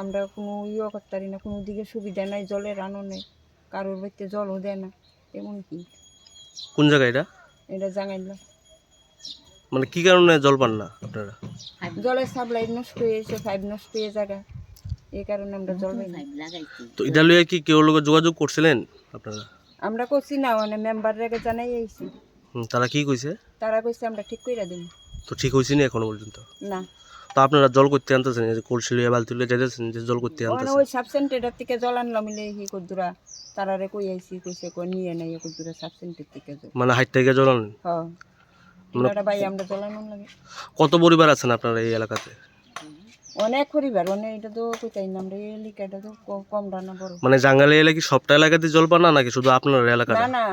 আমরা কোনো ইয়ে করতে পারি না কোনো দিকে সুবিধা নাই জলের আনো নেই কারোর বাড়িতে জলও দেয় না এমন কি? কোন জায়গায় এটা? এটা জানাইলাম মানে কি কারণে জল পান না আপনারা? জলের সাপ্লাই নষ্ট হয়েছে পাইপ নষ্ট হয়ে জায়গা এই কারণে আমরা জল পাই না। তো এটা লইয়া কি কেউ লোক যোগাযোগ করছিলেন আপনারা? আমরা করছি না মানে মেম্বার রেগে জানাই আইছি। তারা কি কইছে? তারা কইছে আমরা ঠিক কইরা দিন তো ঠিক হয়েছে না এখনও পর্যন্ত? না। তো আপনারা জল করতে আনতেছেন এই যে কলসি লইয়া বালতি লইয়া যাইতেছেন যে জল করতে আনতেছেন? ওই সাব সেন্টারের থেকে জল আনলাম মিলে হি কদ্দুরা তারারে কই আইছি কইছে কই নিয়ে নাই কদ্দুরা সাব সেন্টার থেকে জল। মানে হাইট থেকে জল আনেন? হ্যাঁ মানে- ভাই আমরা জল আনলাম লাগে। কত পরিবার আছেন আপনারা এই এলাকাতে? অনেক পরিবার মানে এটা তো কইতাই না আমরা এই এলাকাটা তো কম রান্না বড়। মানে জাঙ্গালে এলাকা কি সবটা এলাকাতে জল পান না নাকি শুধু আপনার এলাকাটা? না না